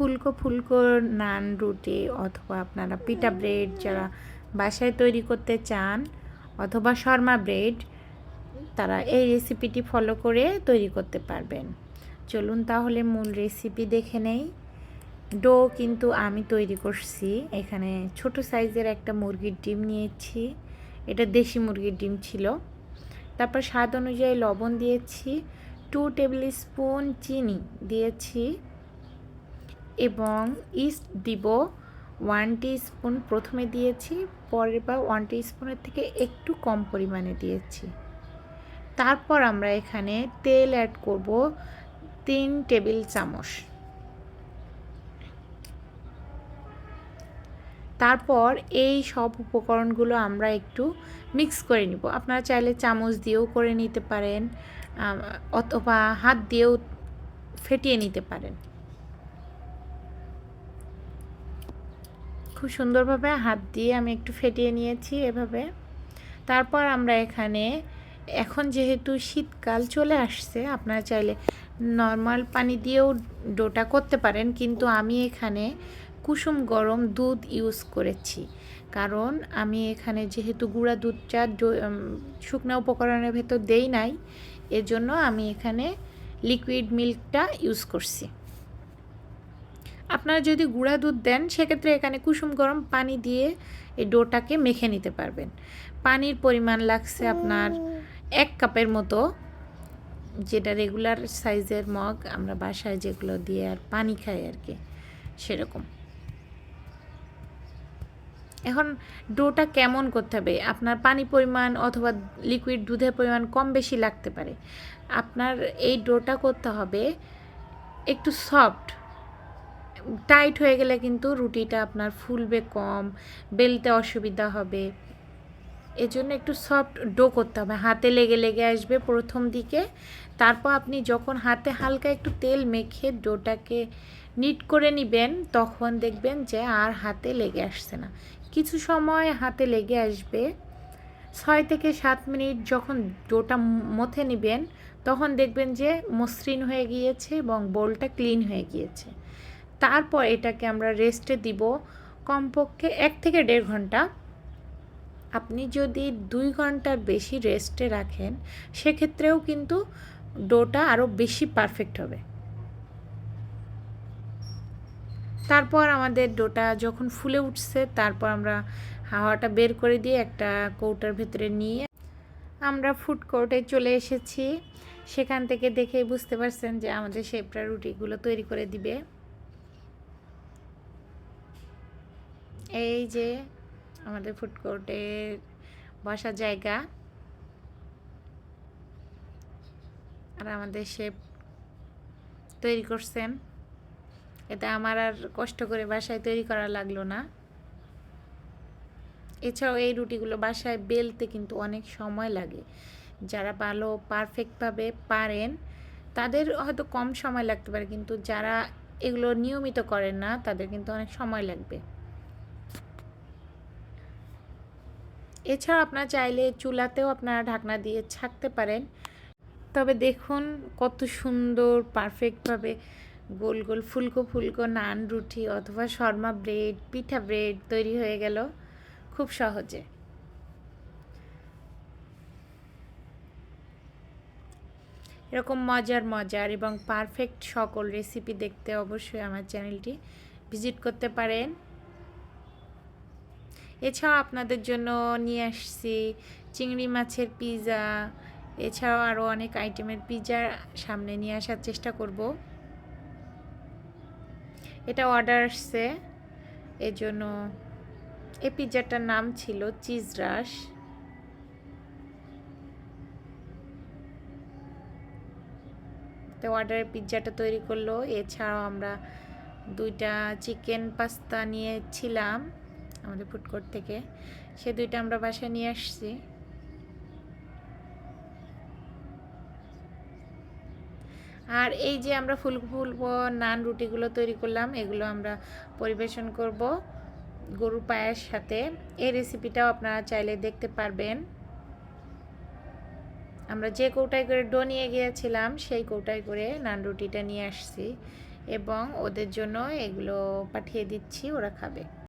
ফুলকো ফুলকো নান রুটি অথবা আপনারা পিটা ব্রেড যারা বাসায় তৈরি করতে চান অথবা শর্মা ব্রেড তারা এই রেসিপিটি ফলো করে তৈরি করতে পারবেন। চলুন তাহলে মূল রেসিপি দেখে নেই। ডো কিন্তু আমি তৈরি করছি। এখানে ছোট সাইজের একটা মুরগির ডিম নিয়েছি। এটা দেশি মুরগির ডিম ছিল। তারপর স্বাদ অনুযায়ী লবণ দিয়েছি। টু টেবিল স্পুন চিনি দিয়েছি। এবং ইস্ট দিব ওয়ান স্পুন প্রথমে দিয়েছি, পরের বার ওয়ান স্পুনের থেকে একটু কম পরিমাণে দিয়েছি। তারপর আমরা এখানে তেল অ্যাড করব তিন টেবিল চামচ। তারপর এই সব উপকরণগুলো আমরা একটু মিক্স করে নিব। আপনারা চাইলে চামচ দিয়েও করে নিতে পারেন অথবা হাত দিয়েও ফেটিয়ে নিতে পারেন। খুব সুন্দরভাবে হাত দিয়ে আমি একটু ফেটিয়ে নিয়েছি এভাবে। তারপর আমরা এখানে, এখন যেহেতু শীতকাল চলে আসছে, আপনারা চাইলে নর্মাল পানি দিয়েও ডোটা করতে পারেন, কিন্তু আমি এখানে কুসুম গরম দুধ ইউজ করেছি। কারণ আমি এখানে যেহেতু গুঁড়া দুধটা শুকনো উপকরণের ভেতর দেই নাই, এজন্য আমি এখানে লিকুইড মিল্কটা ইউজ করছি। আপনারা যদি গুঁড়া দুধ দেন, সেক্ষেত্রে এখানে কুসুম গরম পানি দিয়ে এই ডোটাকে মেখে নিতে পারবেন। পানির পরিমাণ লাগছে আপনার এক কাপের মতো। যেটা রেগুলার সাইজের মগ, আমরা বাসায় যেগুলো দিয়ে আর পানি খাই আর কি, সেরকম। এখন ডোটা কেমন করতে হবে? আপনার পানি পরিমাণ অথবা লিকুইড দুধের পরিমাণ কম বেশি লাগতে পারে। আপনার এই ডোটা করতে হবে একটু সফট টাইট হয়ে গেলে কিন্তু রুটিটা আপনার ফুলবে কম, বেলতে অসুবিধা হবে। এজন্য একটু সফট ডো করতে হবে। হাতে লেগে লেগে আসবে প্রথম দিকে। তারপর আপনি যখন হাতে হালকা একটু তেল মেখে ডোটাকে নিট করে নেবেন, তখন দেখবেন যে আর হাতে লেগে আসছে না। কিছু সময় হাতে লেগে আসবে। ছয় থেকে সাত মিনিট যখন ডোটা মথে নেবেন, তখন দেখবেন যে মসৃণ হয়ে গিয়েছে এবং বোলটা ক্লিন হয়ে গিয়েছে। তারপর এটাকে আমরা রেস্টে দিব। কমপক্ষে এক থেকে দেড় ঘণ্টা। আপনি যদি দুই ঘণ্টার বেশি রেস্টে রাখেন, সেক্ষেত্রেও কিন্তু ডোটা আরও বেশি পারফেক্ট হবে। তারপর আমাদের ডোটা যখন ফুলে উঠছে, তারপর আমরা হাওয়াটা বের করে দিয়ে একটা কৌটার ভেতরে নিয়ে আমরা ফুড কোর্টে চলে এসেছি। সেখান থেকে দেখে বুঝতে পারছেন যে আমাদের শেপরা রুটিগুলো তৈরি করে দিবে। এই যে আমাদের ফুড কোর্টের বসার জায়গা। আর আমাদের শেপ তৈরি করছেন। এতে আমার আর কষ্ট করে বাসায় তৈরি করা লাগল না। এছাড়াও এই রুটিগুলো বাসায় বেলতে কিন্তু অনেক সময় লাগে। যারা ভালো পারফেক্টভাবে পারেন, তাদের হয়তো কম সময় লাগতে পারে, কিন্তু যারা এগুলো নিয়মিত করেন না, তাদের কিন্তু অনেক সময় লাগবে। এছাড়া আপনারা চাইলে চুলাতেও আপনারা ঢাকনা দিয়ে ছাকতে পারেন। তবে দেখুন কত সুন্দর পারফেক্টভাবে গোল গোল ফুলকো ফুলকো নান রুটি অথবা শর্মা ব্রেড, পিঠা ব্রেড তৈরি হয়ে গেল খুব সহজে। এরকম মজার মজার এবং পারফেক্ট সকল রেসিপি দেখতে অবশ্যই আমার চ্যানেলটি ভিজিট করতে পারেন। এছাড়াও আপনাদের জন্য নিয়ে আসছি চিংড়ি মাছের পিৎজা এছাড়াও আরও অনেক আইটেমের পিৎজা সামনে নিয়ে আসার চেষ্টা করব। এটা অর্ডার আসছে, এজন্য এই পিৎজাটার নাম ছিল চিজ রাশ তো অর্ডারের পিৎজাটা তৈরি করল, এছাড়াও আমরা দুইটা চিকেন পাস্তা নিয়েছিলাম। আমাদের ফুডকোর্ট থেকে। সে দুইটা আমরা বাসায় নিয়ে আসছি। আর এই যে আমরা ফুল ফুলবো, নান রুটিগুলো তৈরি করলাম, এগুলো আমরা পরিবেশন করব গরুর পায়ের সাথে। এই রেসিপিটাও আপনারা চাইলে দেখতে পারবেন। আমরা যে কৌটায় করে ডো নিয়ে গিয়েছিলাম, সেই কৌটায় করে নান রুটিটা নিয়ে আসছি এবং ওদের জন্য এগুলো পাঠিয়ে দিচ্ছি, ওরা খাবে।